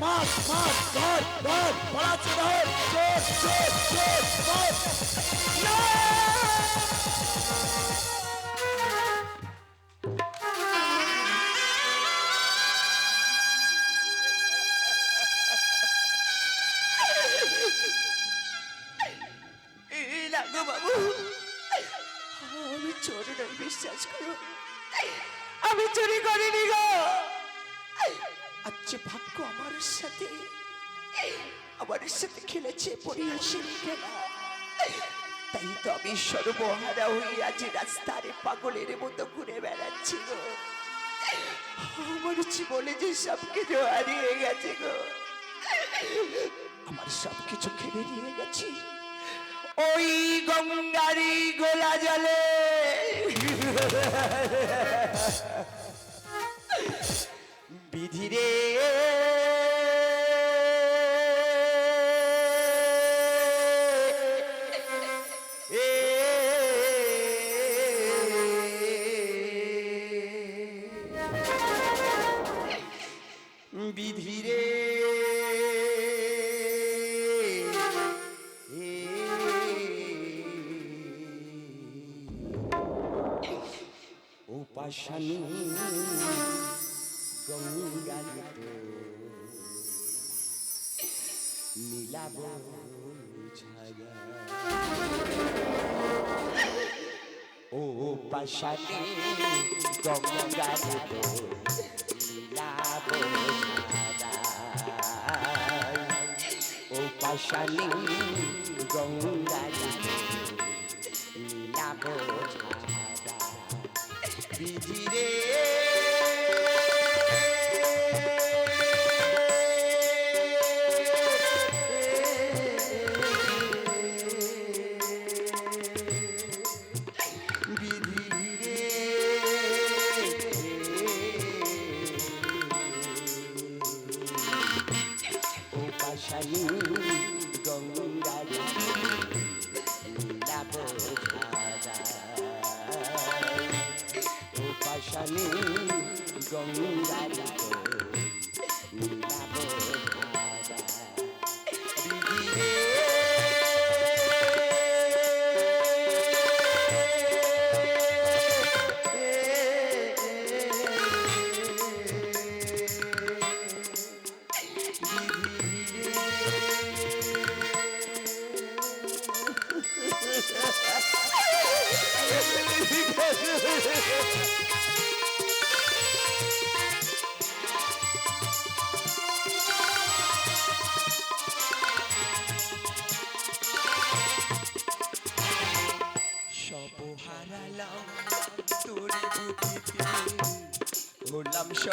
মার মার ধর ধর পালাচ্ছে ধর চোর চোর চোর আমার সাথে আমার সাথে খেলেছে পরিহাসের খেলা তাই তো আমি সর্বহারা হয়ে আজ রাস্তারে পাগলের মতো ঘুরে বেড়াচ্ছি গো। আমার জীবনে যে সব কিছু হারিয়ে গেছে গো। আমার সব কিছু খেলে নিয়ে গেছি। ওই গঙ্গারি গোলা জলে। বিধিরে পাশানি গঙ্গালিত নীলাব ছায়া। ও পাশানি গঙ্গালিত নীলাব ও পাশানি গঙ্গালিত নীলাব ছায়া। বিধিরে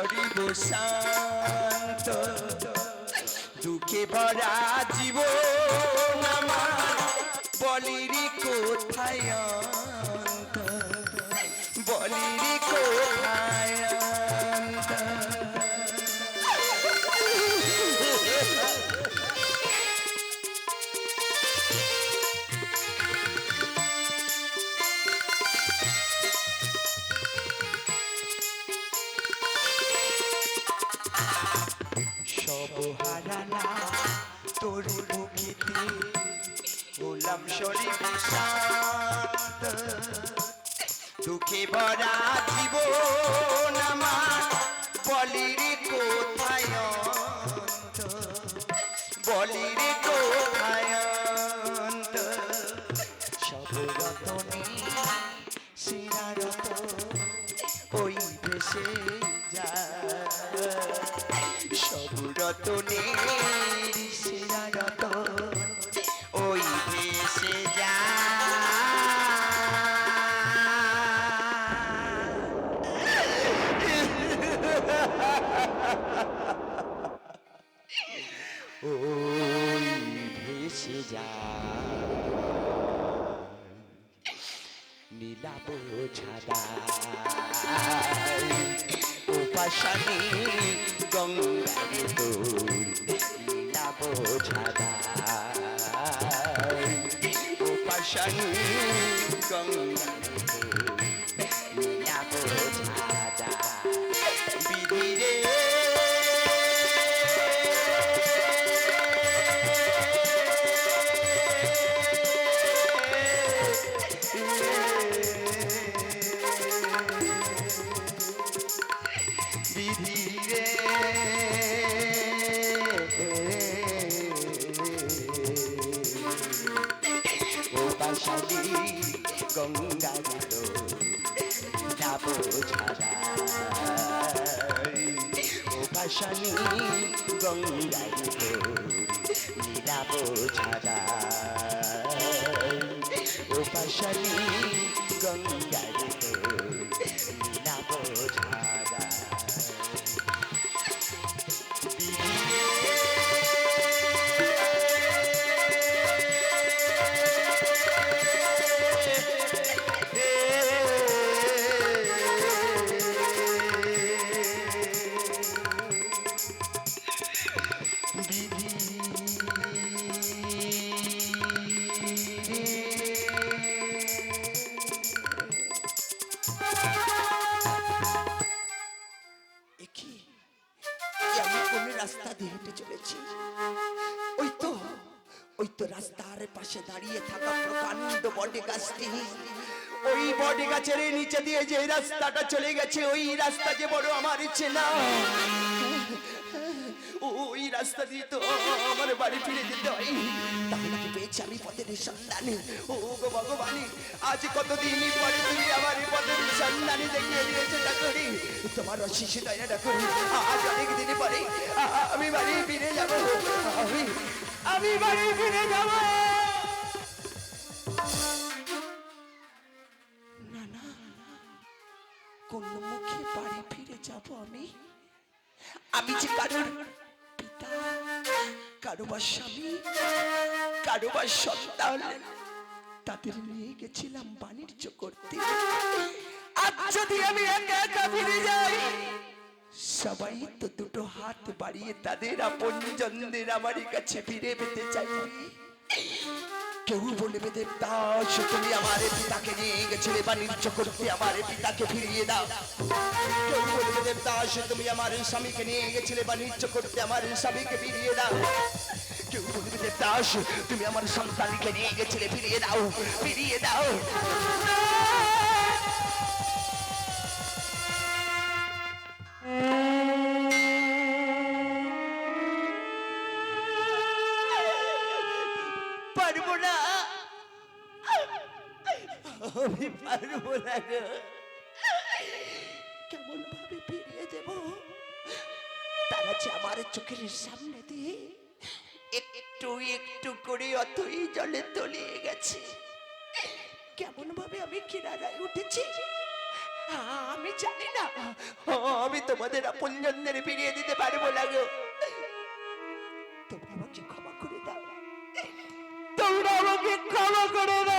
শরীর শান্ত। দুঃখে ভরা জীবন দুঃখে ভরা জীবন আমার বলির নীলাব ছাদাই উপাসানি গঙ্গারে দোল নীলাব ছাদাই উপাসানি গঙ্গারে দোল নীলাব পাশানি গঙ্গার নীলাব ছাড়া রাস্তার পাশে দাঁড়িয়ে থাকা প্রকাণ্ড বটে গাছটি। ওই বটে গাছের নিচে দিয়ে যে রাস্তাটা চলে গেছে, ওই রাস্তা যে বড় আমার চেনা। ওই রাস্তা দিয়ে তো আমার বাড়ি ফিরে যেতে হয়। তাহলে পেয়েছি আমি পথের সন্ধানে। ও গো আজ কতদিন পরে তুমি আমার পথের সন্ধানে দেখিয়ে দিয়েছে করি তোমার অশিষ দয়াটা করি আজ অনেক দিন পরে আমি বাড়ি ফিরে যাব। আমি আমি বাড়ি ফিরে যাব। না না, কোন মুখে বাড়ি ফিরে যাব আমি। আমি যে কারোর পিতা, কারও বা স্বামী, কারও বা সন্তান, তাদের নিয়ে গেছিলাম বাণিজ্য করতে। আজ যদি আমি একা একা ফিরে যাই সবাই তো দুটো হাত বাড়িয়ে তাদের আপনজনদের আমার কাছে ফিরে পেতে চাইবে কেউ বলবে দেবদাস তুমি আমার পিতাকে নিয়ে গেছিলে বাণিজ্য করতে আমার পিতাকে ফিরিয়ে দাও। কেউ বলবে দেবদাস তুমি আমার স্বামীকে নিয়ে গেছিলে বাণিজ্য করতে আমার স্বামীকে ফিরিয়ে দাও। কেউ বলবে দেবদাস তুমি আমার সন্তানকে নিয়ে গেছিলে ফিরিয়ে দাও ফিরিয়ে দাও। আমি পারব না গো। কেমন ভাবে ফিরিয়ে দেব তারা যে আমার চোখের সামনে দিয়ে। একটু একটু করে অতই জলে তলিয়ে গেছে। কেমন ভাবে আমি কিনারায় উঠেছি? আমি জানি না। আমি তোমাদের আপনজনদের ফিরিয়ে দিতে পারব না গো। তোমরা আমাকে ক্ষমা করে দাও। তোমরা আমাকে ক্ষমা করে দাও।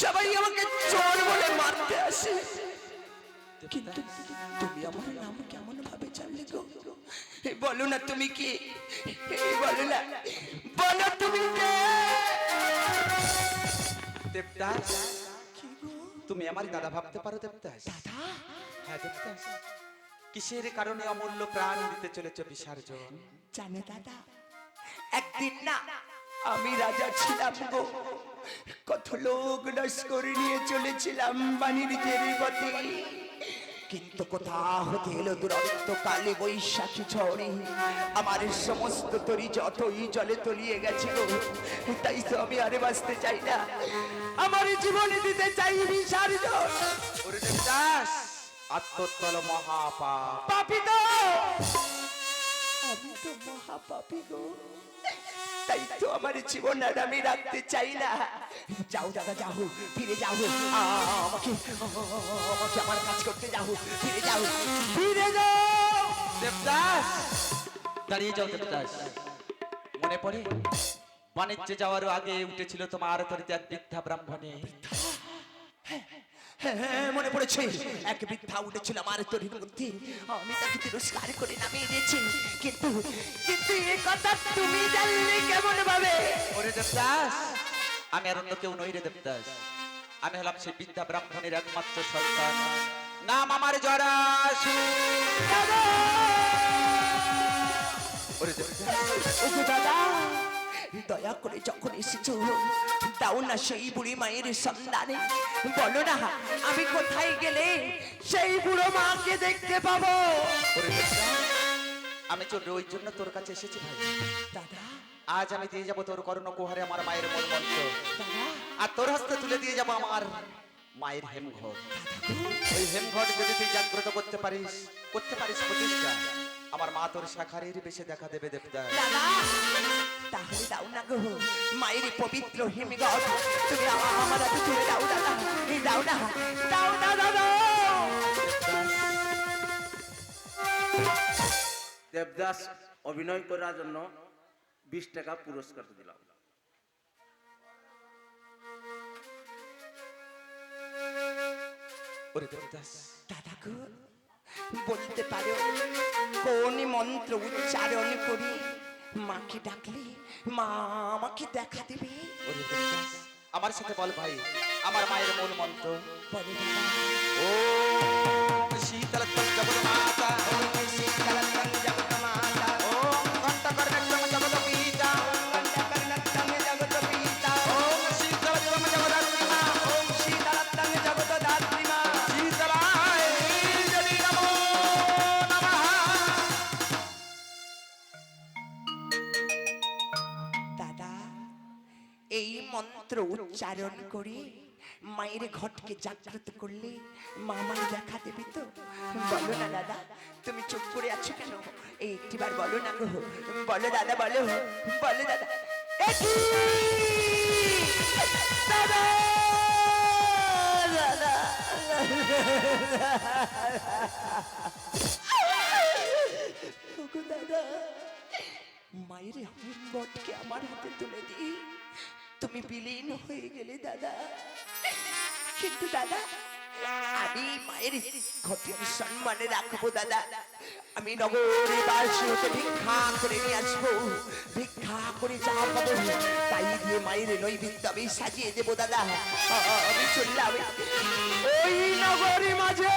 সবাই আমাকে চোর বলে মারতে আসে। কিন্তু তুমি আমার নাম কেমন ভাবে জানলে গো? বলো না তুমি কি? বলো না। বলো তুমি কে? দেবদাস কি গো তুমি আমার দাদা ভাবতে পারো দেবদাস দাদা? হ্যাঁ দেবদাস কিসের কারণে অমূল্য প্রাণ দিতে চলেছ বিসর্জন? জানে দাদা একদিন না আমি রাজা ছিলাম গো। কত লোক লস্কর নিয়ে চলেছিলাম বাণিজ্যের পথে কিন্তু কোথা হতে এলো দুরন্ত কালে বৈশাখী ঝড়ে। আমার সমস্ত তরি যতই জলে তলিয়ে গেছিল তাই তো আমি আরে বাঁচতে চাই না। আমার জীবনে দিতে চাই বিসর্জন দেবদাস আত্মতল মহাপাপ। পাপি তো! আমি তো মহাপাপি গো। তাই তো আমার জীবন আর আমি রাখতে চাই না। যাও দাদা যাও ফিরে যাও। আমাকে আমাকে আমার কাজ করতে যাও ফিরে যাও। ফিরে যাও। দেবদাস দাঁড়িয়ে যাও দেবদাস। মনে পড়ে? বাণিজ্যে যাওয়ার আগে উঠেছিল তোমার তরিতে এক বৃদ্ধা ব্রাহ্মণে। হ্যাঁ, মনে পড়েছে। এক বৃদ্ধা উঠেছিল আমার তরির মধ্যে আমি তাকে তিরস্কার করে নামিয়ে দিয়েছি। কিন্তু কিন্তু এ কথা তুমি জানলে কেমন ভাবে? ওরে দেবদাস আমি আর অন্য কেউ নই রে দেবদাস। আমি হলাম সেই বিদ্যা ব্রাহ্মণের একমাত্র সন্তান। নাম আমার জরাসু। ওরে দেবদাস। ওগো দাদা! দয়া করে যখন এসেছ দাও না সেই বুড়ি মায়ের সন্ধানে। বলো না আমি কোথায় গেলে সেই বুড়ো মাকে দেখতে পাবো? আমি চোর ওই জন্য তোর কাছে এসেছি ভাই। দাদা। আজ আমি দিয়ে যাব তোর কর্ণ কুহারে আমার মায়ের মন মন্ত্র। আর তোর হস্তে তুলে দিয়ে যাব আমার মায়ের হেমঘট। ওই হেমঘট যদি তুই জাগ্রত করতে পারিস করতে পারিস প্রতিষ্ঠা। আমার মা তোর শাখারের বেশে দেখা দেবে দেবদাস দাদা তাহলে দাও না গো মায়ের পবিত্র হিমগড় তুমি আমা- আমার হাতে তুলে দাও দাদা দাও না দাও দাদা দেবদাস অভিনয় করার জন্য বিশ টাকা পুরস্কার দিলাম। দেবদাস। দাদা গো বলতে পারো কোন মন্ত্র উচ্চারণ করি? মাকে ডাকলে মা আমাকে দেখা দেবে। আমার সাথে বল ভাই আমার মায়ের মূল মন্ত্র। বলে। ও শীতল জগৎ মন্ত্র উচ্চারণ করে। মায়ের ঘটকে জাগ্রত করলে মামাই দেখা দেবে তো। বলো না দাদা, তুমি চুপ করে আছো কেন? এই একটিবার বলো না গো। বলো দাদা, বলো। বলো দাদা! দাদা! দাদা! মায়ের হিম্মতকে আমার হাতে তুলে দিই। তুমি বিলীন হয়ে গেলে, দাদা। কিন্তু দাদা, আমি মায়ের ঘটের সম্মানে রাখব, দাদা। আমি নগরে বাসী হতে ভিক্ষা করে নিয়ে আসব। ভিক্ষা করে যা পাবো তাই দিয়ে মায়ের নৈবিদ্য আমি সাজিয়ে দেবো, দাদা। আমি চললাম ওই নগরী মাঝে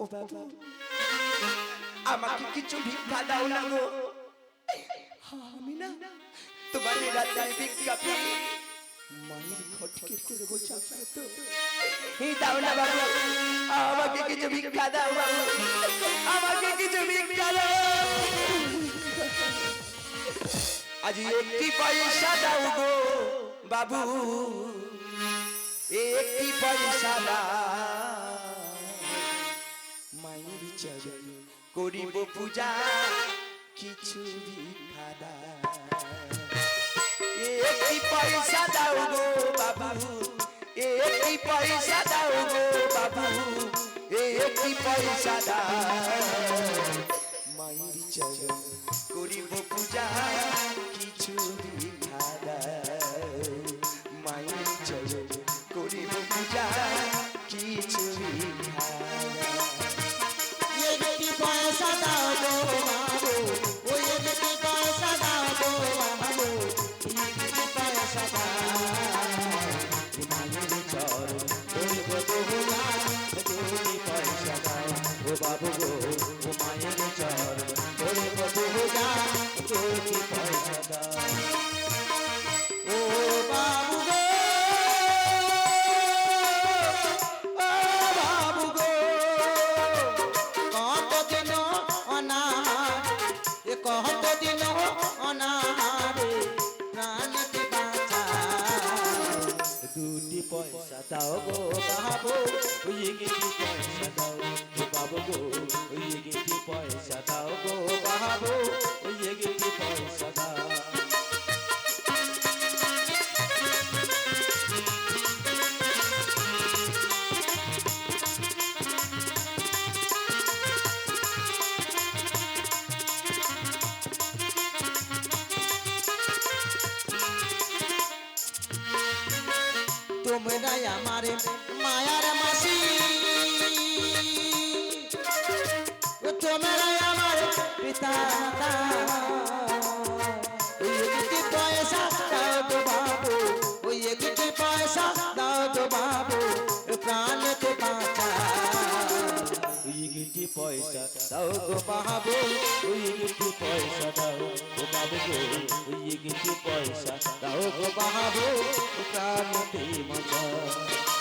ও বাবা। আমাকে কিছু ভিক্ষা দাও না গো? আমি না তোমার রাতে ভিক্ষা পেয়ে মায়ের ঘটকে করব জাগ্রত এই দাও না বাবু, আমাকে কিছু ভিক্ষা দাও বাবু আমাকে কিছু ভিক্ষা দাও আজ একটি পয়সা দাও গো বাবু, একটি পয়সা দাও। মায়ের করিব পূজা, কিছু ভিক্ষা একটি পয়সা দাও গো বাবু, একটি পয়সা দাও গো বাবু, একটি পয়সা দাও। মায়ের চরণ করিব পূজা পয়সা দাও গো বাবু ওই গেটি পয়সা দাও? গো বাবু গো, ওই গেটি পয়সা দাও গো বাবু ওই গেটি পয়সা তোমরাই আমার মায়ার মাসি তোমরাই আমার পিতা মাতা ওই একটি পয়সা দাও তো বাবু ওই একটি পয়সা দাও তো বাবু প্রাণকে বাঁচা ওই একটি পয়সা দাও গো বাবু ওই একটি পয়সা দাও গো বাবু গো ওই একটি